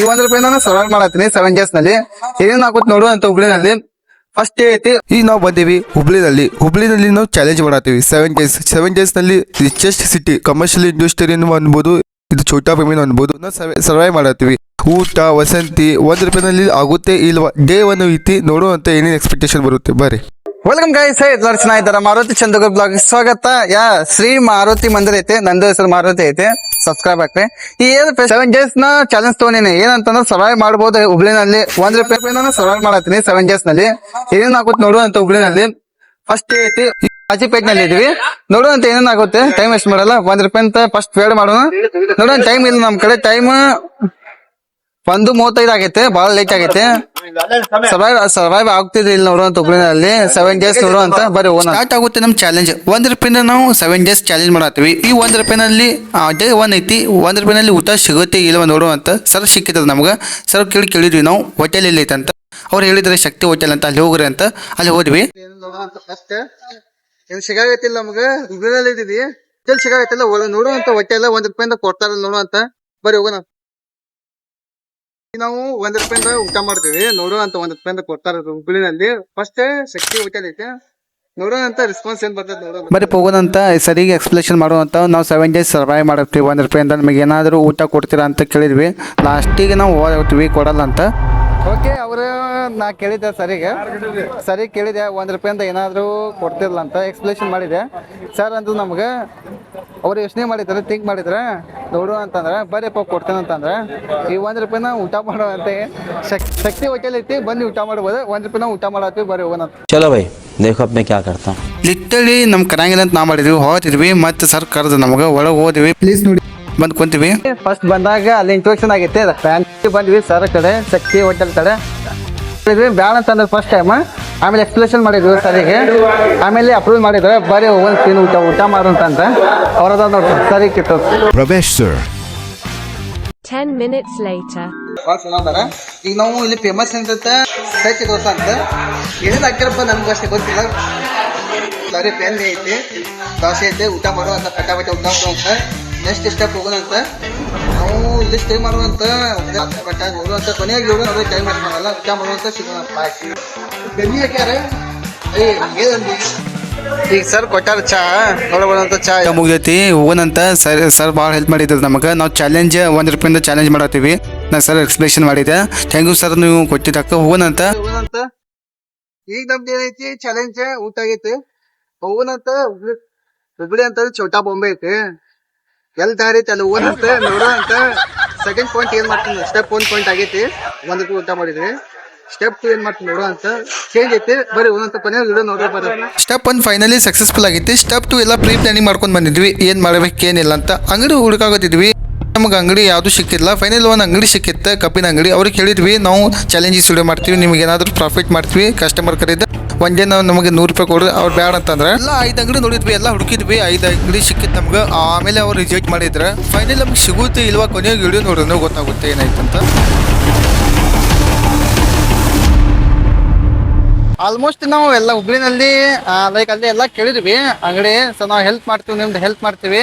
ಈ ಒಂದ್ ರೂಪಾಯಿ ಸರ್ವೈವ್ ಮಾಡತ್ತೀನಿ ಸೆವೆನ್ ಡೇಸ್ನಲ್ಲಿ. ಏನೇನ್ ಆಗುತ್ತೆ ನೋಡು ಅಂತ ಹುಬ್ಳಿನಲ್ಲಿ. ಫಸ್ಟ್ ಐತಿ. ಈಗ ನಾವು ಬಂದೀವಿ ಹುಬ್ಳಿನಲ್ಲಿ. ಹುಬ್ಳಿನಲ್ಲಿ ನಾವು ಚಾಲೆಂಜ್ ಮಾಡತ್ತೀವಿ. ಸೆವೆನ್ ಡೇಸ್ ಸೆವೆನ್ ಡೇಸ್ನಲ್ಲಿ ರಿಚೆಸ್ಟ್ ಸಿಟಿ ಕಮರ್ಷಿಯಲ್ ಇಂಡಸ್ಟ್ರಿ ಅನ್ಬೋದು, ಇದು ಛೋಟಾ ಫೆಮಿನ್ ಅನ್ಬೋದು ಸರ್ವೈವ್ ಮಾಡತ್ತೀವಿ. ಊಟ, ವಸಂತಿ, ಒಂದ್ ರೂಪಾಯಿನಲ್ಲಿ ಆಗುತ್ತೆ ಇಲ್ವಾ? ಡೇ ಒನ್ ಐತಿ. ನೋಡುವಂತ ಏನೇನು ಎಕ್ಸ್ಪೆಕ್ಟೇಷನ್ ಬರುತ್ತೆ? ಬರ್ರಿ. ವೆಲ್ಕಮ್ ಗೈಸ್ ಎಲ್ಲರೂ ಚೆನ್ನಾಗಿದ್ದಾರೆ? ಮಾರುತಿ ಚಂದ್ರಗರ್ ಬ್ಲಾಗ್ ಸ್ವಾಗತ. ಯಾ, ಶ್ರೀ ಮಾರುತಿ ಮಂದಿರ ಐತೆ. ನಂದು ಹೆಸರು ಮಾರುತಿ ಐತೆ. ಸಬ್ಸ್ಕ್ರೈಬ್ ಹಾಕ್ರಿ. ಈ ಏನ್ ಸೆವೆನ್ ಡೇಸ್ನ ಚಾಲೆಂಜ್ ತಗೊಂಡಿನಿ. ಏನಂತಂದ್ರೆ ಸರ್ವೈವ್ ಮಾಡಬಹುದು ಹುಬ್ಳಿನಲ್ಲಿ. ಒಂದ್ ರೂಪಾಯಿ ಸರ್ವೈವ್ ಮಾಡತ್ತೀನಿ ಸೆವೆನ್ ಡೇಸ್ನಲ್ಲಿ. ಏನೇನ್ ಆಗುತ್ತೆ ನೋಡು ಅಂತ ಹುಬ್ಳಿನಲ್ಲಿ. ಫಸ್ಟ್ ಐತಿ. ಕಾಜಿಪೇಟ್ನಲ್ಲಿ ಇದೀವಿ ನೋಡುವಂತ ಏನೇನ್ ಆಗುತ್ತೆ? ಟೈಮ್ ವೇಸ್ಟ್ ಮಾಡಲ್ಲ? ಒಂದ್ ರೂಪಾಯಿ ಅಂತ ಫಸ್ಟ್ ವೇಡ್ ಮಾಡೋಣ. ನೋಡೋಣ ಟೈಮ್ ಇಲ್ಲ ನಮ್ ಕಡೆ. ಟೈಮ್ ಒಂದು ಮೂವತ್ತೈದು ಆಗೈತೆ ಬಹಳ ಲೇಟ್ ಆಗೈತೆ. ಸರ್ವೈವ್ ಸರ್ವೈವ್ ಆಗ್ತಿದ್ರಿ ಇಲ್ಲಿ ನೋಡುವಂತ ಹುಬ್ಳಿನಲ್ಲಿ ಸೆವೆನ್ ಡೇಸ್ ನೋಡುವಂತ ಬರೀ ಸ್ಟಾರ್ಟ್ ಆಗುತ್ತೆ ನಮ್ ಚಾಲೆಂಜ್ ಒಂದ್ ರೂಪಾಯಿನ ನಾವು ಸೆವೆನ್ ಡೇಸ್ ಚಾಲೆಂಜ್ ಮಾಡತ್ತೀವಿ. ಈ ಒಂದ್ ರೂಪಾಯಿನಲ್ಲಿ ಡೇ ಒನ್ ಐತಿ. ಒಂದ್ ರೂಪಾಯಿನಲ್ಲಿ ಊಟ ಸಿಗುತ್ತೆ ಇಲ್ಲವ ನೋಡು ಅಂತ ಸರ್ ಸಿಕ್ಕಿತದ ನಮ್ಗೆ. ಸರ್ ಕೇಳಿ ಕೇಳಿದ್ವಿ ನಾವು ಹೋಟೆಲ್ ಎಲ್ಲಿ ಐತೆ ಅಂತ. ಅವ್ರು ಹೇಳಿದ್ರೆ ಶಕ್ತಿ ಹೋಟೆಲ್ ಅಂತ ಅಲ್ಲಿ ಹೋಗ್ರಿ ಅಂತ. ಅಲ್ಲಿ ಹೋದ್ವಿ. ಏನ್ ಸಿಗಾಗತ್ತಿಲ್ಲ ನಮ್ಗೆ? ಹುಬ್ಳಿನಲ್ಲಿ ಇದ್ದೀವಿ ಹೋಟೆಲ್ ಸಿಗಾಗತ್ತಿಲ್ಲ ನೋಡುವಂತ ಹೋಟೆಲ್ ಒಂದ್ ರೂಪಾಯಿಂದ ಕೊಡ್ತಾರ ನೋಡುವಂತ ಬರೀ ಹೋಗೋಣ. ನಾವು ಒಂದ್ ರೂಪಾಯಿಂದ ಊಟ ಮಾಡ್ತೀವಿ. ನೋಡುವಂತ ಒಂದ್ ರೂಪಾಯಿಂದ ಕೊಡ್ತಾರ ಹುಬ್ಳಿನಲ್ಲಿ. ಫಸ್ಟ್ ಶಕ್ತಿ ಹೋಟೆಲ್ ಐತೆ. ನೋಡೋಣಂತ ರೆಸ್ಪಾನ್ಸ್ ಏನ್ ಬರ್ತದೆ ಬರೀ ಹೋಗೋದಂತ ಸರಿಗೆ ಎಕ್ಸ್ಪ್ಲೇಷನ್ ಮಾಡುವಂತ ನಾವು ಸೆವೆನ್ ಡೇಸ್ ಸರ್ವೈವ್ ಮಾಡಿರ್ತೀವಿ ಒಂದ್ ರೂಪಾಯಿಂದ ನಮಗೆ ಏನಾದರೂ ಊಟ ಕೊಡ್ತೀರಾ ಅಂತ ಕೇಳಿದ್ವಿ. ಲಾಸ್ಟಿಗೆ ನಾವು ಹೋಗ್ತೀವಿ ಕೊಡಲ್ಲ ಅಂತ. ಓಕೆ ಅವರು ನಾ ಕೇಳಿದ್ದೆ ಸರಿಗೆ. ಸರಿ ಕೇಳಿದೆ ಒಂದು ರೂಪಾಯಿಂದ ಏನಾದರೂ ಕೊಡ್ತಿಲ್ಲ ಅಂತ ಎಕ್ಸ್ಪ್ಲೇಷನ್ ಮಾಡಿದೆ. ಸರ್ ಅಂತ ನಮ್ಗೆ ಅವ್ರು ಯೋಚನೆ ಮಾಡಿದ್ರೆ ಥಿಂಕ್ ಮಾಡಿದ್ರೆ. ನೋಡು ಅಂತಂದ್ರೆ ಬರೀಪ್ಪ ಕೊಡ್ತೇನೆ ಅಂತಂದ್ರೆ. ಈ ಒಂದು ರೂಪಾಯಿನ ಊಟ ಮಾಡುವಂತೆ ಶಕ್ತಿ ಹೋಟೆಲ್ ಐತಿ ಬಂದು ಊಟ ಮಾಡ್ಬೋದು. ಒಂದು ರೂಪಾಯಿನ ಊಟ ಮಾಡತ್ತೀವಿ ಬರೀ ಹೋಗೋಣ ಚಲೋ ಬೈ ದೇಖೋ ಲಿಟ್ಟಲ್ಲಿ ನಮ್ ನಮ್ಮ ಕರಂಗಿಲ್ಲ ಅಂತ ನಾ ಮಾಡಿದ್ವಿ ಹೋಗ್ತಿದ್ವಿ ಮತ್ತೆ ಸರ್ ಕರೆದು ನಮ್ಗೆ ಒಳಗೆ ಹೋದ್ವಿ. ಪ್ಲೀಸ್ ನೋಡಿ. ಬಂದ್ ಕುಂತೀವಿ. ಫಸ್ಟ್ ಬಂದಾಗ ಅಲ್ಲಿ ಇಂಟ್ರೊಡಕ್ಷನ್ ಆಗಿತ್ತೆ ಪ್ಯಾನ್ ಬಂದ್ವಿ ಸರ್ ಕಡೆ ಶಕ್ತಿ ಹೋಟೆಲ್ ಕಡೆ. ಬ್ಯಾಡ ಅಂತಂದ್ರೆ ಫಸ್ಟ್ ಟೈಮ್ ಆಮೇಲೆ ಎಕ್ಸ್ಪ್ಲೇಷನ್ ಮಾಡಿದ್ರು ಸರಿಗೆ ಆಮೇಲೆ ಅಪ್ರೂವ್ ಮಾಡಿದ್ರೆ ಬರೀ ಒಂದು ತಿನ್ ಊಟ ಊಟ ಮಾಡು ಅಂತಂದ್ರೆ ಅವ್ರದ ನೋಡ್ರಿ ಸರಿ ಕಿತ್ತು ಪ್ರವೇಶ್ ಸರ್ 10 minutes later. ಈಗ ನಾವು ಇಲ್ಲಿ ಫೇಮಸ್ ಅಂತ ಸೈಕಿ ದೋಸೆ ಅಂತ. ಏನೇನು ಹಾಕ್ಯಾರಪ್ಪ ನಮ್ಗೆ ಅಷ್ಟೇ ಗೊತ್ತಿಲ್ಲ. ಬರೀ ಪೆನ್ ಐತಿ. ದೋಸೆ ಐತೆ ಊಟ ಮಾಡೋ ಅಂತ ಪಟಾಪಟ ಊಟ ಮಾಡೋ ಅಂತ. ನೆಕ್ಸ್ಟ್ ಸ್ಟೆಪ್ ಹೋಗೋಣ ಅಂತ. ನಾವು ಇಲ್ಲಿ ಸ್ಟೇ ಮಾಡುವಂತ ಪಟ ಹೋಗುವಂತ ಕೊನೆಯಾಗಿ ಹೋಗೋಣ ಅದೇ ಟೈಮ್ ಮಾಡಲ್ಲ ಊಟ ಮಾಡುವಂತ ಸಿಗೋಣ ಬೆನ್ನಿ ಹಾಕ್ಯಾರ? ಏ ಏನಂದಿ ಈಗ ಸರ್ ಕೊಟ್ಟಾರ ಚಾ ನೋಡಬಹುದಂತ ಚಾ ಮುಗ್ದೈತಿ. ಹೋಗೋಣಂತ ಸರ್ ಸರ್ ಭಾಳ ಹೆಲ್ಪ್ ಮಾಡಿದ್ರು ನಮಗೆ. ನಾವು ಚಾಲೆಂಜ್ ಒಂದು ರೂಪಾಯಿಂದ ಚಾಲೆಂಜ್ ಮಾಡತ್ತೀವಿ. ನಾ ಸರ್ ಎಕ್ಸ್ಪ್ಲೇಷನ್ ಮಾಡಿದ್ದೆ ಥ್ಯಾಂಕ್ ಯು ಸರ್ ನೀವು ಕೊಟ್ಟಿದ್ದಕ್ಕ. ಹೋಗೋಣಂತ ಹೋಗೋಣಂತ ಈಗ ನಮ್ದು ಏನೈತಿ? ಚಾಲೆಂಜ್ ಊಟ ಆಗೈತಿ. ಹೋಗೋಣಂತ ಹುಬ್ಳಿ ಹುಬ್ಳಿ ಅಂತ ಛೋಟಾ ಬಾಂಬೆ ಐತಿ. ಎಲ್ ದಾರಿ ಅಲ್ಲಿ ಓದಂತ ನೋಡೋ ಅಂತ ಸೆಕೆಂಡ್ ಪಾಯಿಂಟ್ ಏನ್ ಮಾಡ್ತೀನಿ? ಸ್ಟೆಪ್ ಒನ್ ಪಾಯಿಂಟ್ ಆಗೈತಿ. ಒಂದಕ್ಕೂ ಊಟ ಮಾಡಿದ್ವಿ. ಸ್ಟೆಪ್ ಟು ಏನ್ ಮಾಡ್ತೀನಿ ನೋಡೋ ಅಂತ ಚೇಂಜ್ ಐತಿ. ಬರೀ ಒಂದಂತ ಕೊನೆ ವಿಡಿಯೋ ನೋಡೋ ಬರ ಸ್ಟೆಪ್ ಒನ್ ಫೈನಲಿ ಸಕ್ಸಸ್ಫುಲ್ ಆಗೈತಿ ಸ್ಟೆಪ್ ಟು ಎಲ್ಲ ಪ್ರೀ ಪ್ಲಾನಿಂಗ್ ಮಾಡ್ಕೊಂಡು ಬಂದಿದ್ವಿ. ಏನ್ ಮಾಡ್ಬೇಕು, ಏನಿಲ್ಲ ಅಂತ. ಅಂಗಡಿ ಹುಡುಕಾಗತ್ತಿದ್ವಿ ನಮಗೆ ಅಂಗಡಿ ಯಾವುದು ಸಿಕ್ಕಿಲ್ಲ. ಫೈನಲ್ ಒಂದು ಅಂಗಡಿ ಸಿಕ್ಕಿತ್ತು, ಕಬ್ಬಿನ ಅಂಗಡಿ. ಅವ್ರಿಗೆ ಹೇಳಿದ್ವಿ, ನಾವು ಚಾಲೆಂಜಸ್ ವಿಡಿಯೋ ಮಾಡ್ತೀವಿ, ನಿಮ್ಗೆ ಏನಾದರೂ ಪ್ರಾಫಿಟ್ ಮಾಡ್ತೀವಿ ಕಸ್ಟಮರ್ ಕರೀದ ಒಂದೇ ನಾವು ನಮಗೆ ನೂರು ರೂಪಾಯಿ ಕೊಡ್ರಿ ಅವ್ರು ಬೇಡ ಅಂತಂದ್ರೆ. ಎಲ್ಲ ಐದು ಅಂಗಡಿ ನೋಡಿದ್ವಿ, ಎಲ್ಲ ಹುಡುಕಿದ್ವಿ, ಐದು ಅಂಗಡಿ ಸಿಕ್ಕಿತ್ತು ನಮ್ಗೆ. ಆಮೇಲೆ ಅವ್ರು ರಿಜೆಕ್ಟ್ ಮಾಡಿದ್ರೆ. ಫೈನಲ್ ನಮ್ಗೆ ಸಿಗುತ್ತೆ ಇಲ್ವಾ ಕೊನೆಗೆ ವಿಡಿಯೋ ನೋಡಿದ್ರೆ, ಗೊತ್ತಾಗುತ್ತೆ ಏನಾಯ್ತಂತ. ಆಲ್ಮೋಸ್ಟ್ ನಾವು ಎಲ್ಲ ಹುಬ್ಳಿನಲ್ಲಿ ಲೈಕ್ ಅಲ್ಲಿ ಎಲ್ಲ ಕೇಳಿದ್ವಿ. ಅಂಗಡಿ ಸೊ ನಾವು ಹೆಲ್ಪ್ ಮಾಡ್ತೀವಿ, ನಿಮ್ದು ಹೆಲ್ಪ್ ಮಾಡ್ತೀವಿ.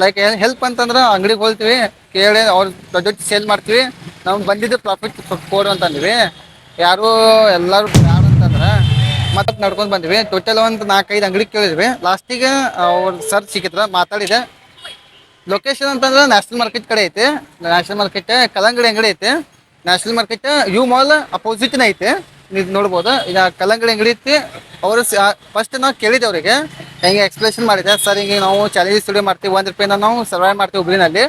ಲೈಕ್ ಹೆಲ್ಪ್ ಅಂತಂದ್ರೆ ಅಂಗಡಿಗೆ ಹೋಗ್ತೀವಿ, ಕೇಳಿ ಅವ್ರ ದೊಡ್ಡ ಸೇಲ್ ಮಾಡ್ತೀವಿ ನಮ್ಗೆ ಬಂದಿದ್ದು ಪ್ರಾಫಿಟ್ ಕೊಡು ಅಂತಂದ್ವಿ. ಯಾರು ಎಲ್ಲರೂ ಬ್ಯಾಡ ಅಂತಂದ್ರೆ ಮತ್ತೆ ನಡ್ಕೊಂಡು ಬಂದ್ವಿ. ಟೋಟಲ್ ಒಂದು ನಾಲ್ಕೈದು ಅಂಗಡಿ ಕೇಳಿದ್ವಿ. ಲಾಸ್ಟಿಗೆ ಅವ್ರ ಸರ್ ಸಿಕ್ಕಿದ್ರ, ಮಾತಾಡಿದೆ. ಲೊಕೇಶನ್ ಅಂತಂದ್ರೆ ನ್ಯಾಷನಲ್ ಮಾರ್ಕೆಟ್ ಕಡೆ ಐತೆ. ನ್ಯಾಷನಲ್ ಮಾರ್ಕೆಟ್ ಕಲ್ಲಂಗಡಿ ಅಂಗಡಿ ಐತೆ. ನ್ಯಾಷನಲ್ ಮಾರ್ಕೆಟ್ ಯು ಮಾಲ್ ಅಪೋಸಿಟ್ನ ಐತೆ. ನೀವು ನೋಡ್ಬೋದು. ಈಗ ಕಲ್ಲಂಗಡಿ ಅಂಗಡಿ ಐತಿ. ಅವರು ಫಸ್ಟ್ ನಾವು ಕೇಳಿದ್ದೆ ಅವರಿಗೆ ಹೆಂಗೆ ಎಕ್ಸ್ಪ್ಲೇಷನ್ ಮಾಡಿದೆ. ಸರ್ ಹಿಂಗೆ ನಾವು ಚಾಲೆಂಜ್ ಸ್ಟುಡಿಯೋ ಮಾಡ್ತೀವಿ. ಒಂದು ರೂಪಾಯಿನ ನಾವು ಸರ್ವೈವ್ ಮಾಡ್ತೀವಿ ಹುಬ್ಳಿನಲ್ಲಿ.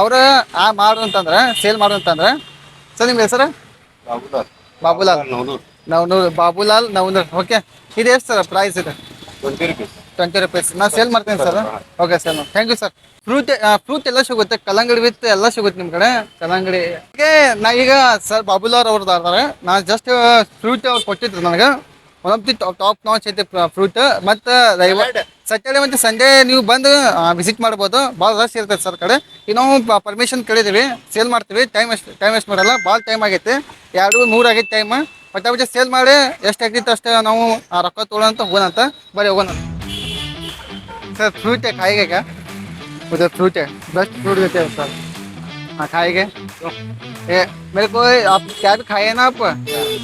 ಅವರು ಆ ಮಾಡು ಅಂತಂದ್ರೆ ಸೇಲ್ ಮಾಡು ಅಂತಂದ್ರೆ. ಸರ್ ನಿಮ್ಗೆ ಹೆಸರು? ಬಾಬುಲಾಲ್. ನವನೂರು. ಬಾಬುಲಾಲ್ ನವನೂರ್. ಓಕೆ ಇದು ಎಷ್ಟು ಸರ್ ಪ್ರೈಸ್ ಇದೆ? Twenty rupees. ನಾ ಸೇಲ್ ಮಾಡ್ತೀನಿ sir okay sir thank you sir fruit fruit ಎಲ್ಲ ಸಿಗುತ್ತೆ. ಕಲ್ಲಂಗಡಿ ವಿತ್ ಎಲ್ಲ ಸಿಗುತ್ತೆ ನಿಮ್ಮ ಕಡೆ. ಕಲ್ಲಂಗಡಿ. ನಾ ಈಗ ಸರ್ ಬಾಬುಲಾರ್ ಅವ್ರದ್ದು ಅದಾರೆ ನಾ ಜಸ್ಟ್ ಫ್ರೂಟ್ ಅವ್ರು ಕೊಟ್ಟಿದ್ರು ನನಗೆ. One of the top top notch ಐತೆ ಫ್ರೂಟ್ ಮತ್ತು ಸಟರ್ಡೆ ಮತ್ತು ಸಂಡೇ ನೀವು ಬಂದು ವಿಸಿಟ್ ಮಾಡ್ಬೋದು. ಭಾಳ ರಶ್ ಇರ್ತೈತೆ ಸರ್ ಕಡೆ. ಈಗ ನಾವು ಪರ್ಮಿಷನ್ ಕೇಳಿದ್ದೀವಿ ಸೇಲ್ ಮಾಡ್ತೀವಿ. ಟೈಮ್ ಎಷ್ಟು ಟೈಮ್ ವೇಸ್ಟ್ ಮಾಡಲ್ಲ. ಭಾಳ ಟೈಮ್ ಆಗೈತೆ. ಎರಡು ಮೂರು ಆಗೈತೆ ಟೈಮ್ ಪಟಾಪಟ ಸೇಲ್ ಮಾಡಿ ಎಷ್ಟು ಆಗ್ತಿತ್ತು ಅಷ್ಟೇ ನಾವು ರೊಕ್ಕ ತೊಗೊಳಂತ ಹೋಗೋಣಂತ. ಬರೀ ಹೋಗೋಣ. ಸರ್ ಫ್ರೂಟ್ ಕಾಯಿಗೆ ಇದು ಫ್ರೂಟ್ ಬೆಸ್ಟ್ ಫ್ರೂಟ್ ಐತೆ ಸರ್ हाँ खाएंगे ये मेरे को आप क्या भी खाए ना आप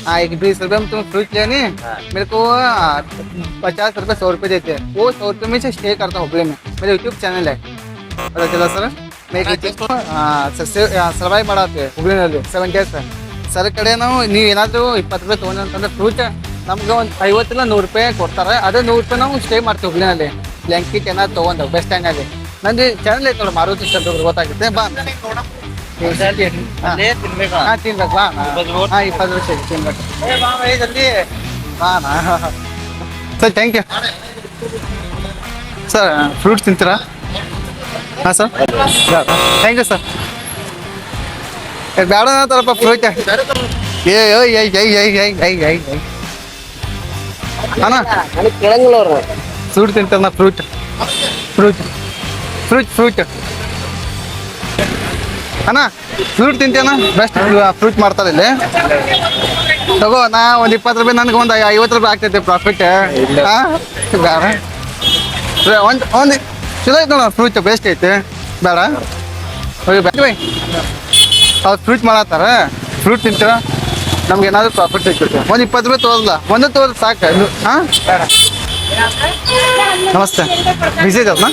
हाँ एक बीस रुपए में तुम फ्रूट लेने मेरे को आ, पचास रुपए सौ रुपए देते हैं वो सौ रुपए में से स्टे करता हूँ हुबली में मेरा यूट्यूब चैनल है पता चला सर मैं ಸರ್ವೈವ್ ಮಾಡತ್ತೆ ಹುಬ್ಳಿನಲ್ಲಿ ಸೆವೆನ್ ಡೇಸ್ ಸರ್ ಕಡೆ ನಾವು ನೀವು ಏನಾದರೂ ಇಪ್ಪತ್ತು ರೂಪಾಯಿ ತೊಗೊಂಡು ಅಂತಂದ್ರೆ ಫ್ರೂಟ್ ನಮ್ಗೆ ಒಂದು ಐವತ್ತಿಲ್ಲ ನೂರು ರೂಪಾಯಿ ಕೊಡ್ತಾರೆ ಅದೇ ನೂರು ರೂಪಾಯಿ ನಾವು ಸ್ಟೇ ಮಾಡ್ತೀವಿ ಹುಬ್ಳಿನಲ್ಲಿ ಬ್ಲ್ಯಾಂಕೆಟ್ ಏನಾದ್ರು ತೊಗೊಂಡು ಬೆಸ್ಟ್ ಸ್ಟ್ಯಾಂಡ್ ಅಲ್ಲಿ. ನಂದು ಚಾನಲ್ ಐತೆ ನೋಡಿ ಮಾರುತಿ ಚಂದ್ರ ಗೊತ್ತಾಗುತ್ತೆ. ಬಾ. ಹಾ. ತಿನ್ಬೇಕು. ಬಾ. ಹಾ ಇಪ್ಪತ್ತು ವರ್ಷ ತಿನ್ಬೇಕು. ಹಾಂ sir thank you sir fruits ತಿಂತೀರಾ? ಹಾಂ ಸರ್? ಥ್ಯಾಂಕ್ ಯು ಸರ್ ಬೇಡ ತರಪ್ಪ ಫ್ರೂಟ್ ಏ ಏಯ್ ಏಯ್ ಏಯ್ ಏಯ್ ಏಯ್ ಏಯ್ ಏಯ್ ಅಣ್ಣ. ಕೇಳಂಗಿಲ್ಲ ಫ್ರೂಟ್ ತಿಂತಾರ ಫ್ರೂಟ್. ಫ್ರೂಟ್. Fruit fruit. ಅಣ್ಣ ಫ್ರೂಟ್ ತಿಂತೇನ ಬೆಸ್ಟ್ ಫ್ರೂಟ್ ಮಾಡ್ತಾರೆ ಇಲ್ಲಿ. ತಗೋ ನಾ ಒಂದು ಇಪ್ಪತ್ತು ರೂಪಾಯಿ ನನಗೆ ಒಂದು ಐವತ್ತು ರೂಪಾಯಿ ಆಗ್ತೈತೆ ಪ್ರಾಫಿಟ್ ಬೇಡ. ಒಂದು ಒಂದು ಚಲೋ ಐತೆ ನೋಡ ಫ್ರೂಟ್ ಬೆಸ್ಟ್ ಐತೆ. ಬೇಡ. ಹೋಗಿ ಬೇಡ ಬೈ. ಅವ್ರು ಫ್ರೂಟ್ ಮಾಡತ್ತಾರ. ಫ್ರೂಟ್ ತಿಂತೀರ? ನಮ್ಗೆ ಏನಾದರೂ ಪ್ರಾಫಿಟ್ ಸಿಗ್ತೈತೆ. ಒಂದು ಇಪ್ಪತ್ತು ರೂಪಾಯಿ ತೋರಲ್ಲ ಒಂದು ತೋರ್ ಸಾಕು. ಹಾಂ ನಮಸ್ತೆ. ಬಿಸಿ ಇದಲ್ಲ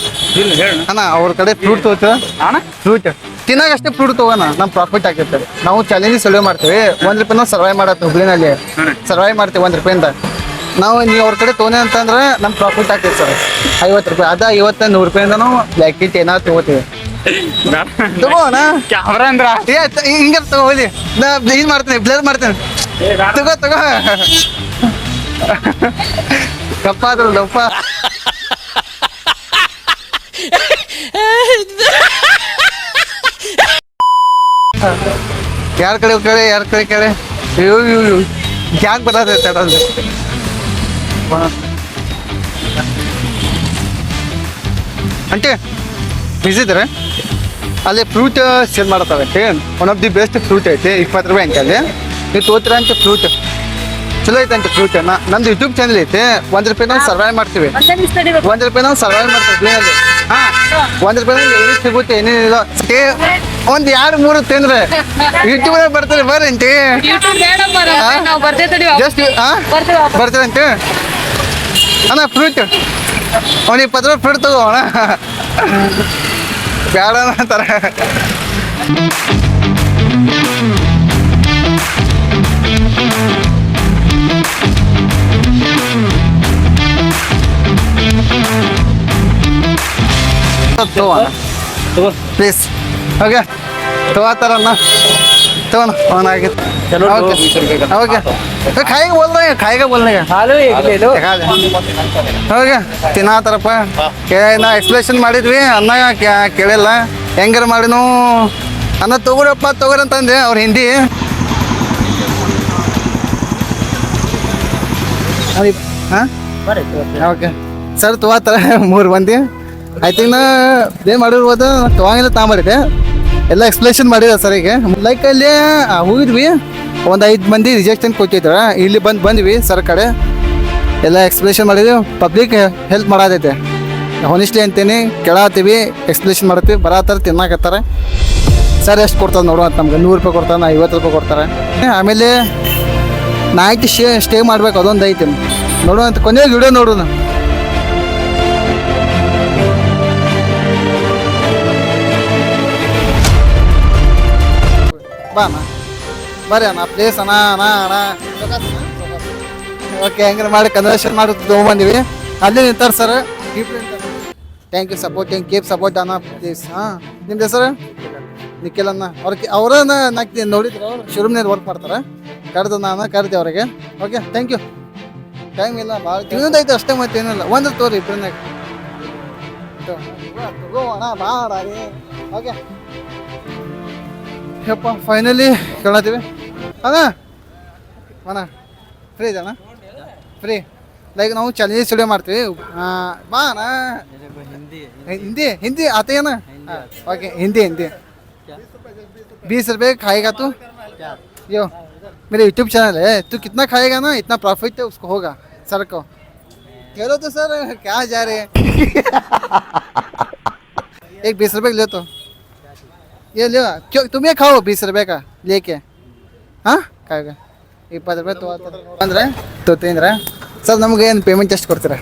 ಅಣ್ಣ ಅವ್ರ ಕಡೆ ಫ್ರೂಟ್ ತಗೋತೀರ? ಅಣ್ಣ? ಫ್ರೂಟ್ ತಿನ್ನಾಗ ಅಷ್ಟೇ ಫ್ರೂಟ್ ತಗೋಣ. ನಮ್ ಪ್ರಾಫಿಟ್ ಆಗಿರ್ತದೆ ನಾವು ಚಾಲೆಂಜ್ ಸರ್ವೆ ಮಾಡ್ತೀವಿ. ಒಂದ್ ರೂಪಾಯಿ ನಾವು ಸರ್ವೈವ್ ಮಾಡತ್ತೆ ಹುಬ್ಳಿನಲ್ಲಿ. ಸರ್ವೈವ್ ಮಾಡ್ತೀವಿ ಒಂದ್ ರೂಪಾಯಿಂದ. ನಾವು ನೀವು ಅವ್ರ ಕಡೆ ತೊಗೊಂಡೆ ಅಂತಂದ್ರೆ ನಮ್ ಪ್ರಾಫಿಟ್ ಆಗ್ತೈತೆ ಸರ್. ಐವತ್ತು ರೂಪಾಯಿ. ಅದ ಐವತ್ತ ನೂರು ರೂಪಾಯಿಂದ ನಾವು ಬ್ಲ್ಯಾಕೆಟ್ ಏನಾದ್ರು ತಗೋತೀವಿ. ತಗೋಣ ಕ್ಯಾಮ್ರಾ ಅಂದ್ರ? ಹಿಂಗ ತ- ಹಿಂಗೆ ತಗೋ ಹೋಗಿ ನಾ ಇದು ಮಾಡ್ತೀನಿ ಬ್ಲರ್ ಮಾಡ್ತೀನಿ. ತಗೋ ತಗೋ. ಕಪ್ಪ ಆದ್ರು ದಪ್ಪ. ಯಾರ ಕಡೆ ಕಡೆ ಯಾರ ಕಡೆ ಕಡೆ ಅಯ್ಯೋ ಇವು ಗ್ಯಾಂಗ್ ಬರತ್ತೆ ಅದ್ರಲ್ಲಿ ಅಂಟೆ ಬಿಸಿ ಅಲ್ಲಿ fruit sale ಮಾಡತ್ತವೆ one of the best fruit ಐತೆ, ಇಪ್ಪತ್ತು ರೂಪಾಯಿ ಅಂತೆ ಅಲ್ಲಿ ನೀವು ತೋತ್ರ ಅಂತ ಫ್ರೂಟ್ ಚಲೋ ಐತೆ ಅಂತ ಫ್ರೂಟ್ ನಮ್ದು ಯೂಟ್ಯೂಬ್ ಚಾನಲ್ ಐತೆ. ಒಂದ್ ರೂಪಾಯಿ ನಾವು ಸರ್ವೈವ್ ಮಾಡ್ತೀವಿ. ಒಂದ್ ರೂಪಾಯಿ ನಾವು ಸರ್ವೈವ್ ಮಾಡ್ತೀವಿ ಹಾ. ಒಂದ್ ರೂಪಾಯಿ ಏನು ಸಿಗುತ್ತೆ ಏನೇನಿಲ್ಲ ಏ ಒಂದ್ ಎರಡು ಮೂರು ತಿಂದ್ರೆ ಯೂಟ್ಯೂಬ್ ಬರ್ತಾರೆ ಬರ್ರಿ ಬರ್ತೇವೆ ಜಸ್ಟ್ ಬರ್ತೀರಂತೆ. ಅಣ್ಣ ಫ್ರೂಟ್ ಅವ್ನ ಇಪ್ಪತ್ತು ರೂಪಾಯಿ ಫ್ರೂಟ್ ತಗೋ ಅಣ್ಣ. ಬೇಡ ಅಂತಾರೆ. ತಗೋ ಪ್ಲೀಸ್ ಓಕೆ ತಗೋತಾರಣ್ಣ ತಗೋಣ ಅವನ ಆಗಿತ್ತು ಓಕೆ. ಕಾಯಿಗೆ ಬೋಲ್ದಂಗೆ ಕಾಯಿಗೆ ಬೋಲ್ದಂಗೆ ಓಕೆ. ತಿನ್ನಾತಾರಪ್ಪ ಕೇ ನಾ ಎಕ್ಸ್ಪ್ಲೇಷನ್ ಮಾಡಿದ್ವಿ. ಅನ್ನ ಕೇಳಿಲ್ಲ. ಹೆಂಗಾರ ಮಾಡಿನೂ? ಅನ್ನ ತಗೋರಪ್ಪ ತಗೋರಂತಂದೆ ಅವ್ರ ಹಿಂದಿ. ಹಾಂ? ಓಕೆ. ಸರ್ ತಗೋತಾರ ಮೂರು ಮಂದಿ. ಐ ತಿಂಕ್ ನಾ ಏನು ಮಾಡಿರ್ಬೋದು ತಗೊಂಗಿಲ್ಲ ತಗೊಂಬರಿದೆ ಎಲ್ಲ ಎಕ್ಸ್ಪ್ಲೇಷನ್ ಮಾಡಿದ ಸರ್ ಈಗ ಲೈಕ್ ಅಲ್ಲಿ ಹೋಗಿದ್ವಿ. ಒಂದು ಐದು ಮಂದಿ ರಿಜೆಕ್ಷನ್ ಕೊಟ್ಟಿದ್ರ. ಇಲ್ಲಿ ಬಂದು ಬಂದ್ವಿ ಸರ್ ಕಡೆ. ಎಲ್ಲ ಎಕ್ಸ್ಪ್ಲೇಷನ್ ಮಾಡಿದ್ವಿ. Public help ಮಾಡತೈತೆ. ಹೊನಿಸ್ಟ್ಲಿ ಅಂತೀನಿ ಕೇಳತ್ತೀವಿ ಎಕ್ಸ್ಪ್ಲೇಷನ್ ಮಾಡ್ತೀವಿ. ಬರತ್ತಾರ, ತಿನ್ನಾಕತ್ತಾರೆ. ಸರ್ ಎಷ್ಟು ಕೊಡ್ತಾರೆ ನೋಡು ಅಂತ ನಮ್ಗೆ. ನೂರು ರೂಪಾಯಿ ಕೊಡ್ತಾನೆ ಐವತ್ತು ರೂಪಾಯಿ ಕೊಡ್ತಾರೆ. ಆಮೇಲೆ ನೈಟ್ ಶೇ ಸ್ಟೇ ಮಾಡ್ಬೇಕು, ಅದೊಂದು ಐತೆ. ನೋಡುವಂತ ಕೊನೆಗೆ ವಿಡಿಯೋ ನೋಡೋಣ ಬಾ ಅಣ್ಣ ಬರ್ರಿ ಅಣ್ಣ ಪ್ಲೇಸ್ ಅಣ್ಣ ಅಣ್ಣ ಅಣ್ಣ ಓಕೆ ಹೆಂಗಾರ ಮಾಡಿ ಕನ್ವರ್ಷನ್ ಮಾಡಿ ತೊಗೊಂಬಂದಿವಿ ಅಲ್ಲಿ ನಿಂತಾರ sir thank you supporting keep support ಅಣ್ಣ ಪ್ಲೀಸ್ ಹಾಂ. ನಿಮ್ದು ಹೆಸರು? ನಿಖಿಲ್ ಅಣ್ಣ ಅವ್ರಿಗೆ ಅವರನ್ನ ನಾಲ್ಕು ನೋಡಿದ್ರು ಅವ್ರು ಶೋರೂಮ್ನಲ್ಲಿ ವರ್ಕ್ ಮಾಡ್ತಾರೆ. ಕರೆದು ನಾನು, ಕರೆದೆ ಅವರಿಗೆ. ಓಕೆ ಥ್ಯಾಂಕ್ ಯು ಟೈಮ್ ಇಲ್ಲ, ಭಾಳ ಇನ್ನೊಂದು ಐತೆ, ಅಷ್ಟೇ ಮತ್ತೆ ಏನಿಲ್ಲ ಒಂದು ತೋರಿ ಇಬ್ಬರನ್ನ ತಗೋ ಅಣ್ಣ ಬಾಡ ಓಕೆ ಯಪ್ಪ ಫೈನಲಿ ಕೇಳತ್ತೀವಿ ಅಣ್ಣ ಅಣ್ಣ ಫ್ರೀ ಇದಣ್ಣ ಫ್ರೀ ಲೈಕ್ ನಾವು ಚಾಲೆಂಜ್ ಸ್ಟುಡಿಯೋ ಮಾಡ್ತೀವಿ ಆ, ಬಾ ಅಣ್ಣ हिंदी हिंदी आते हैं ना ओके हिंदी हिंदी बीस रुपए खाएगा तू यो मेरे यूट्यूब चैनल है तू कितना खाएगा ना इतना प्रॉफिट है उसको होगा सर को चलो तो सर क्या जा रहे हैं एक बीस रुपए ले तो ये लो क्यों तुम्हें खाओ बीस रुपये का लेके ಹಾಂ ಕಾಗ ಇಪ್ಪತ್ತು ರೂಪಾಯಿ ತೊಗೊಳ್ತಾರೆ ಅಂದ್ರೆ ತೊಗೊಂಡ್ರೆ ಸರ್ ನಮ್ಗೆ ಏನು ಪೇಮೆಂಟ್ ಎಷ್ಟು ಕೊಡ್ತೀರಾ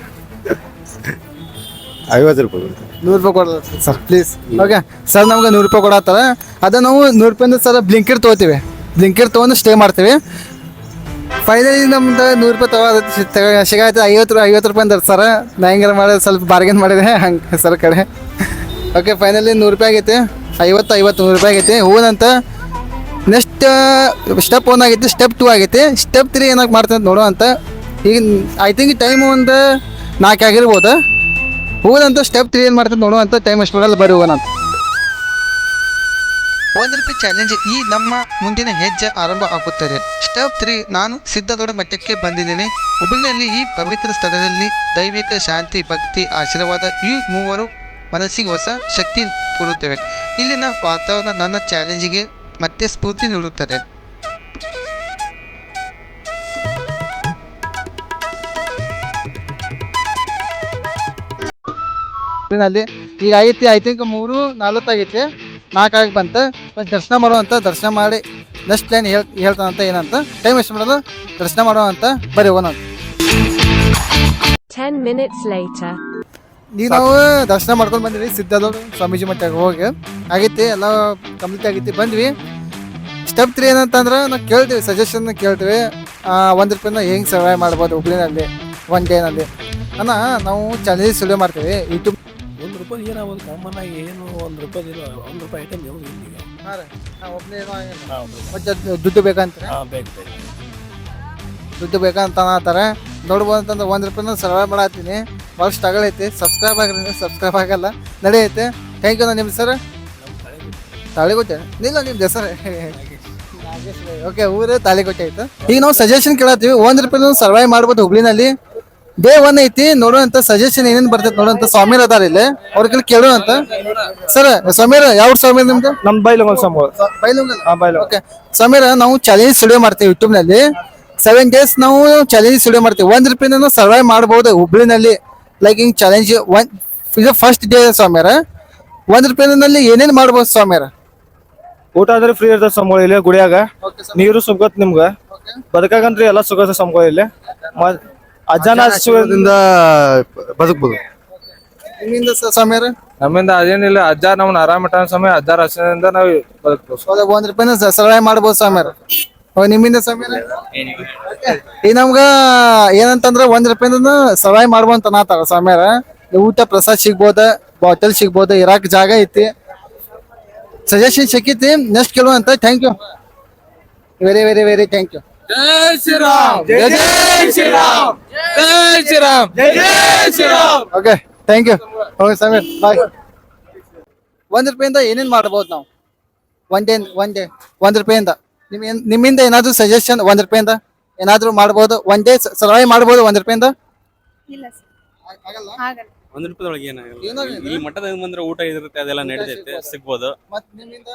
ಐವತ್ತು ರೂಪಾಯಿ ನೂರು ರೂಪಾಯಿ ಕೊಡೋದು ಸರ್ ಪ್ಲೀಸ್ ಓಕೆ ಸರ್ ನಮ್ಗೆ ನೂರು ರೂಪಾಯಿ ಕೊಡತ್ತಾರ ಅದ ನಾವು ನೂರು ರೂಪಾಯಿಂದ ಸರ್ ಬ್ಲಿಂಕೆಟ್ ತೊಗೋತೀವಿ ಬ್ಲಿಂಕೆಟ್ ತೊಗೊಂಡು ಸ್ಟೇ ಮಾಡ್ತೀವಿ ಫೈನಲಿ ನಮ್ದು ನೂರು ರೂಪಾಯಿ ತಗೋ ಸಿಗಾಯ್ತು ಐವತ್ತು ರೂಪಾಯಿ ಐವತ್ತು ರೂಪಾಯಿ ಅಂತಾರೆ ಸರ್ ನಾ ಹೆಂಗಾರ ಮಾಡಿದ್ರೆ ಸ್ವಲ್ಪ ಬಾರ್ಗೇನ್ ಮಾಡಿದೆ ಹಂಗೆ ಸರ್ ಕಡೆ ಓಕೆ ಫೈನಲಿ ನೂರು ರೂಪಾಯಿ ಆಗೈತೆ. ಐವತ್ತು ಐವತ್ತು ನೂರು ರೂಪಾಯಿ ಆಗೈತೆ. ಹೂನಂತ ನೆಕ್ಸ್ಟ್ ಸ್ಟೆಪ್ ಒನ್ ಆಗೈತೆ ಸ್ಟೆಪ್ ಟೂ ಆಗೈತೆ. ಸ್ಟೆಪ್ ತ್ರೀ ಏನಾಗ ಮಾಡ್ತೀನಿ ಅಂತ ನೋಡೋ ಅಂತ. ಈಗ ಐ ಥಿಂಕ್ ಟೈಮ್ ಒಂದು ನಾಲ್ಕು ಆಗಿರ್ಬೋದು. ಹೋದಂತ ಸ್ಟೆಪ್ ತ್ರೀ ಏನು ಮಾಡ್ತಾರೆ ನೋಡುವಂತ ಟೈಮ್ ಅಷ್ಟು ಬರಲ್ಲ ಬರೀ ಹೂವನಂತ ಒಂದು ರೂಪಾಯಿ ಚಾಲೆಂಜ್ ಈ ನಮ್ಮ ಮುಂದಿನ ಹೆಜ್ಜೆ ಆರಂಭ ಆಗುತ್ತದೆ. ಸ್ಟೆಪ್ ತ್ರೀ ನಾನು ಸಿದ್ಧದೊಡ ಮಠಕ್ಕೆ ಬಂದಿದ್ದೇನೆ. ಹುಬ್ಬಳ್ಳಿಯಲ್ಲಿ ಈ ಪವಿತ್ರ ಸ್ಥಳದಲ್ಲಿ ದೈವಿಕ ಶಾಂತಿ, ಭಕ್ತಿ, ಆಶೀರ್ವಾದ ಈ ಮೂವರು ಮನಸ್ಸಿಗೆ ಹೊಸ ಶಕ್ತಿ ಕೊಡುತ್ತವೆ. ಇಲ್ಲಿನ ವಾತಾವರಣ ನನ್ನ ಚಾಲೆಂಜಿಗೆ ಮತ್ತೆ ಸ್ಫೂರ್ತಿ ನೀಡುತ್ತದೆ. ಈಗ ಐತಿ ಐ ತಿಂಕ್ ಮೂರು ನಲವತ್ತಾಗೈತೆ ನಾಲ್ಕು ಆಗಿ ಬಂತ. ಫಸ್ಟ್ ದರ್ಶನ ಮಾಡುವಂತ ದರ್ಶನ ಮಾಡಿ ನೆಕ್ಸ್ಟ್ ಲೈನ್ ಹೇಳ್ ಹೇಳ್ತಾನಂತ ಏನಂತ. ಟೈಮ್ ಎಷ್ಟು ಮಾಡೋದು ದರ್ಶನ ಮಾಡುವಂತ ಬರೀ ಹೋಗೋಣ 10 minutes later. ಈಗ ನಾವು ದರ್ಶನ ಮಾಡ್ಕೊಂಡು ಬಂದ್ವಿ ಸಿದ್ಧದವ್ರು ಸ್ವಾಮೀಜಿ ಮಠಕ್ಕೆ ಹೋಗಿ. ಆಗೈತಿ ಎಲ್ಲ ಕಂಪ್ಲೀಟ್ ಆಗೈತಿ ಬಂದ್ವಿ. ಸ್ಟೆಪ್ ತ್ರೀ ಏನಂತಂದ್ರೆ ನಾವು ಕೇಳ್ತೀವಿ ಸಜೆಷನ್ ಕೇಳ್ತೀವಿ. ಒಂದು ರೂಪಾಯಿನ ಹೆಂಗೆ ಸರ್ವೈವ್ ಮಾಡ್ಬೋದು ಹುಬ್ಳಿನಲ್ಲಿ ಒನ್ ಡೇನಲ್ಲಿ ಅನ್ನ ನಾವು ಚಾಲೆಂಜ್ ಸುಳಿವು ಮಾಡ್ತೀವಿ. ಯೂಟ್ಯೂಬ್ ಒಂದು ರೂಪಾಯಿ ಏನಾಗೋದು ಕಾಮನ್ ಆಗಿ ಏನು ಒಂದು ರೂಪಾಯಿ ಇಲ್ಲ ಒಂದು ರೂಪಾಯಿ ಐಟಮ್ ಯಾವುದು ಇಲ್ಲ ಈಗ. ಹಾಂ ರೀ. ಒಬ್ಬನೇ ಹಾಂ ಮತ್ತೆ ದುಡ್ಡು ಬೇಕಂತ ಹಾಂ ಬೇಕು ಬೇಕು. ದುಡ್ಡು ಬೇಕಂತ ಅನ್ನತಾರೆ ನೋಡ್ಬೋದು ಅಂತಂದ್ರೆ ಒಂದು ರೂಪಾಯಿನ ಸರ್ವೈವ್ ಮಾಡತ್ತೀನಿ. ಭಾಳ ಸ್ಟ್ರಗಲ್ ಐತಿ ಸಬ್ಸ್ಕ್ರೈಬ್ ಆಗಿರಿ ಸಬ್ಸ್ಕ್ರೈಬ್ ಆಗಲ್ಲ ನಡೆಯುತ್ತೆ ಥ್ಯಾಂಕ್ ಯು ನಿಮ್ಮ ಸರ್ ತಾಳಿಗೊಟ್ಟೆ ಇಲ್ಲ ನಿಮ್ಮ ಹೆಸರು. ಓಕೆ ಊರೇ ತಾಳಿಗೊಟ್ಟೆ ಆಯ್ತು? ಈಗ ನಾವು ಸಜೆಷನ್ ಕೇಳತ್ತೀವಿ. ಒಂದು ರೂಪಾಯಿ ಸರ್ವೈವ್ ಮಾಡ್ಬೋದು ಹುಬ್ಳಿನಲ್ಲಿ. ಡೇ ಒನ್ ಐತಿ. ನೋಡುವಂತ ಸಜೆಷನ್ ಏನೇನು ಬರ್ತೈತೆ ನೋಡುವಂತ ಸ್ವಾಮಿ ಅದಾರ ಇಲ್ಲಿ. ಅವ್ರ ಕಡೆ ಕೇಳುವಂತ ಸರ್ ಸಮೀರ ಯಾವ ಸ್ವಾಮಿ ನಿಮ್ದು? ನಮ್ ಬೈಲುಂಗಲ್ ಬೈಲುಂಗಲ್. ಓಕೆ ಸಮೀರ ನಾವು ಚಾಲೆಂಜ್ ಸ್ಟುಡಿಯೋ ಮಾಡ್ತೀವಿ ಯೂಟ್ಯೂಬ್ನಲ್ಲಿ. ಸೆವೆನ್ ಡೇಸ್ ನಾವು ಚಾಲೆಂಜ್ ಸ್ಟುಡಿಯೋ ಮಾಡ್ತೀವಿ. ಒಂದ್ ರೂಪಾಯಿ ಸರ್ವೈವ್ ಮಾಡಬಹುದು ಹುಬ್ಳಿನಲ್ಲಿ. ಲೈಕ್ ಹಿಂಗ್ ಚಾಲೆಂಜ್ ಒನ್ ಇದು ಫಸ್ಟ್ ಡೇ ಸ್ವಾಮ್ಯಾರ. ಒಂದ್ ರೂಪಾಯಿನಲ್ಲಿ ಏನೇನ್ ಮಾಡ್ಬೋದು ಸ್ವಾಮ್ಯಾರ? ಊಟ ಆದ್ರೆ ಫ್ರೀ ಇರ್ತದೆ ಸಂಬಳ ಇಲ್ಲಿ ಗುಡಿಯಾಗ. ನೀರು ಸುಗತ್ ನಿಮ್ಗ. ಬದುಕಾಗಂದ್ರೆ ಎಲ್ಲ ಸುಗತ ಸಂಬಳ ಇಲ್ಲಿ. ಮ- ಅಜ್ಜನ ಆಶೀರ್ವಾದದಿಂದ ಬದುಕ್ಬೋದು. ನಿಮ್ಮಿಂದ ಸ್ವಾಮ್ಯಾರ? ನಮ್ಮಿಂದ ಅದೇನಿಲ್ಲ ಅಜ್ಜ ನಮ್ಮನ್ನ ಆರಾಮ ಇಟ್ಟಾನ ಸಮಯ ಅಜ್ಜಾರ ಹಸಿನಿಂದ ನಾವು ಬದುಕ್ಬೋದು. ಒಂದ್ ರೂಪಾಯಿನ ಸಹಾಯ ಮಾಡ್ಬೋದು ಸ್ವಾಮ್ಯಾರ. ಅವ್ ನಿಮ್ಮಿಂದ ಸ್ವಾಮಿ ಈ ನಮ್ಗ ಏನಂತಂದ್ರ ಒಂದ್ ರೂಪಾಯಿಂದ ಸವಾಯ್ ಮಾಡುವಂತ ಅನ್ನತಾರ ಸ್ವಾಮ್ಯಾರ ಊಟ ಪ್ರಸಾದ್ ಸಿಗ್ಬೋದ ಬಾಟಲ್ ಸಿಗ್ಬೋದ ಇರಾಕ್ ಜಾಗ ಐತಿ. ಸಜೆಷನ್ ಸಿಕ್ಕೈತಿ next ಕೇಳುವಂತ thank you very very very thank you okay thank you okay Sameer bye ಒಂದ್ ರೂಪಾಯಿಂದ ಏನೇನ್ ಮಾಡ್ಬೋದು ನಾವು? ಒನ್ ಡೇ ಒನ್ ಡೇ ಒಂದ್ ರೂಪಾಯಿಂದ. ನಿಮ್ ನಿಮ್ಮಿಂದ ಏನಾದ್ರು ಸಜೆಷನ್ ಒಂದ್ ರೂಪಾಯಿಂದ ಏನಾದ್ರು ಮಾಡ್ಬೋದು? ಒನ್ ಡೇ ಸರ್ವೈವ್ ಮಾಡ್ಬೋದು ಒಂದ್ ರೂಪಾಯಿಂದ ಇಲ್ಲ ಸರ್ ಆಗಲ್ಲ? ಆಗಲ್ಲ. ಒಂದ್ ರೂಪಾಯಿದೊಳಗೆ ಏನಾಗಲ್ಲ. ಏನಾಗಲ್ಲ? ಈ ಮಠದ ಬಂದ್ರೆ ಊಟ ಇರುತ್ತೆ ಅದೆಲ್ಲ ನಡೆದೈತೆ ಸಿಗ್ಬೋದು. ಮತ್ ನಿಮ್ಮಿಂದ?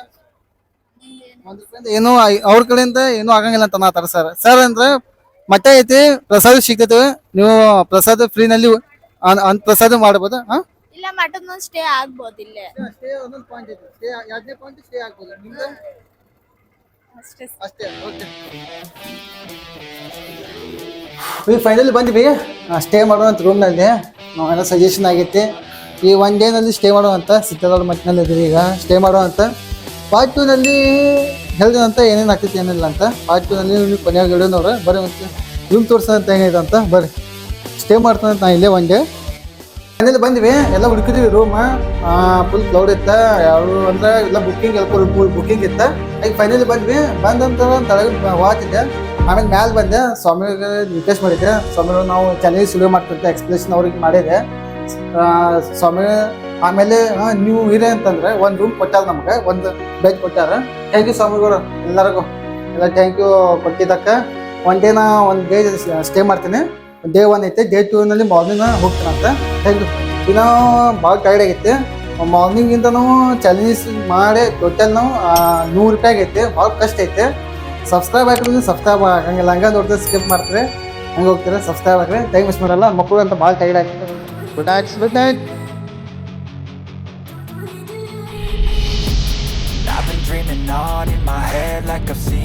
ಒಂದ್ ರೂಪಾಯಿಂದ ಏನೂ ಆಯ್- ಅವ್ರ ಕಡೆಯಿಂದ ಏನು ಆಗಂಗಿಲ್ಲ ಅಂತ ಮಾತಾರ ಸರ್ ಸರ್ ಅಂದ್ರೆ ಮಠ ಐತಿ ಪ್ರಸಾದ ಸಿಗ್ತದೆ ನೀವು ಪ್ರಸಾದ ಫ್ರೀನಲ್ಲಿ ಅಂತ ಪ್ರಸಾದ ಮಾಡ್ಬೋದು? ಹಾ? ಇಲ್ಲ ಮಟ್ಟದ ಸ್ಟೇ ಆಗ್ಬೋದು ಇಲ್ಲೇ. ಸ್ಟೇ ಒಂದೊಂದು ಪಾಯಿಂಟ್ ಇದೆ ಸ್ಟೇ ಎರಡನೇ ಪಾಯಿಂಟ್ ಸ್ಟೇ ಆಗ್ಬೋದು. ನಿಮ್ದು? ಅಷ್ಟೇ ಅಷ್ಟೇ ಓಕೆ ಫೈನಲಿ ಬಂದ್ವಿ. ಸ್ಟೇ ಮಾಡುವಂಥ ರೂಮ್ನಲ್ಲಿ ನಾವೆಲ್ಲ ಸಜೆಷನ್ ಆಗೈತಿ ಈ ಒನ್ ಡೇನಲ್ಲಿ ಸ್ಟೇ ಮಾಡುವಂಥ ಸಿದ್ದದವ್ರ ಮಟ್ಟಿನಲ್ಲಿ ಇದೀವಿ ಈಗ. ಸ್ಟೇ ಮಾಡುವಂಥ ಪಾರ್ಟ್ ಟೂನಲ್ಲಿ ಅಂತ ಏನೇನು ಆಗ್ತೈತಿ ಏನಿಲ್ಲ ಅಂತ. ಪಾರ್ಟ್ ಟೂನಲ್ಲಿ ನಲ್ಲಿ ಕೊನೆಯಾಗಿ ಹೇಳೋನವ್ರು ಬರ್ರಿ ಮತ್ತೆ. ರೂಮ್ ತೋರಿಸೋದಂತ ಏನಿದೆ ಅಂತ. ಬರ್ರಿ. ಸ್ಟೇ ಮಾಡ್ತಾನಂತ ನಾ ಇಲ್ಲೇ ಒನ್ ಡೇ ಮನೇಲಿ ಬಂದ್ವಿ, ಎಲ್ಲ ಹುಡುಕಿದ್ವಿ ರೂಮ್ ಫುಲ್ ಕ್ಲೌಡ್ ಇತ್ತ ಯಾರು ಅಂದ್ರೆ ಎಲ್ಲ ಬುಕ್ಕಿಂಗ್ ಎಲ್ಲ ಬುಕ್ಕಿಂಗ್ ಇತ್ತ. ಈಗ ಫೈನಲಿ ಬಂದ್ವಿ ಬಂದಂತ ತಳಗ ಹೋಗ್ತಿದ್ದೆ ಆಮೇಲೆ ಮ್ಯಾಲ್ ಬಂದೆ, ಸ್ವಾಮಿಗೆ ರಿಕ್ವೆಸ್ಟ್ ಮಾಡಿದ್ದೆ. ಸ್ವಾಮಿ ನಾವು ಚೆನ್ನಾಗಿ ಸುಳಿವು ಮಾಡ್ತಿದ್ದೆ ಎಕ್ಸ್ಪ್ಲೇಷನ್ ಅವ್ರಿಗೆ ಮಾಡಿದೆ ಸ್ವಾಮಿ, ಆಮೇಲೆ ನೀವು ಇರೇ ಅಂತಂದ್ರೆ ಒಂದು ರೂಮ್ ಕೊಟ್ಟಾರ ನಮ್ಗೆ, ಒಂದು ಬೆಡ್ ಕೊಟ್ಟಾರ. ಥ್ಯಾಂಕ್ ಯು ಸ್ವಾಮಿಗಳು ಎಲ್ಲರಿಗೂ. ಎಲ್ಲ ಥ್ಯಾಂಕ್ ಯು ಕೊಟ್ಟಿದ್ದಕ್ಕೆ. ಒನ್ ಡೇ ನಾ, ಒಂದು ಡೇ ಸ್ಟೇ ಮಾಡ್ತೀನಿ. ಡೇ ಒನ್ ಐತೆ ಡೇ ಟೂನಲ್ಲಿ ಮಾರ್ನಿಂಗ್ ಹೋಗ್ತೀನಂತ ದಿನ ಭಾಳ ಟೈರ್ಡ್ ಆಗೈತೆ. ಮಾರ್ನಿಂಗಿಂದ ನಾವು ಚಾಲೆಂಜಸ್ ಮಾಡಿ ಟೋಟಲ್ ನಾವು ನೂರು ರೂಪಾಯಿ ಆಗೈತೆ. ಭಾಳ ಕಷ್ಟ ಐತೆ. ಸಬ್ಸ್ಕ್ರೈಬ್ ಆಗಿರೋದು ಸಬ್ಸ್ಕ್ರೈಬ್ ಆಗಂಗಿಲ್ಲ. ಹಂಗೆ ನೋಡಿದ್ರೆ ಸ್ಕಿಪ್ ಮಾಡ್ತಾರೆ. ಹಂಗೆ ಹೋಗ್ತಾರೆ ಸಬ್ಸ್ಕ್ರೈಬ್ ಆಗ್ರೆ ಟೈಮ್ ಮಿಸ್ ಮಾಡಲ್ಲ. ಮಕ್ಕಳು ಅಂತ ಭಾಳ ಟೈರ್ಡ್ ಆಗ್ತದೆ good night good night on in my head like I've seen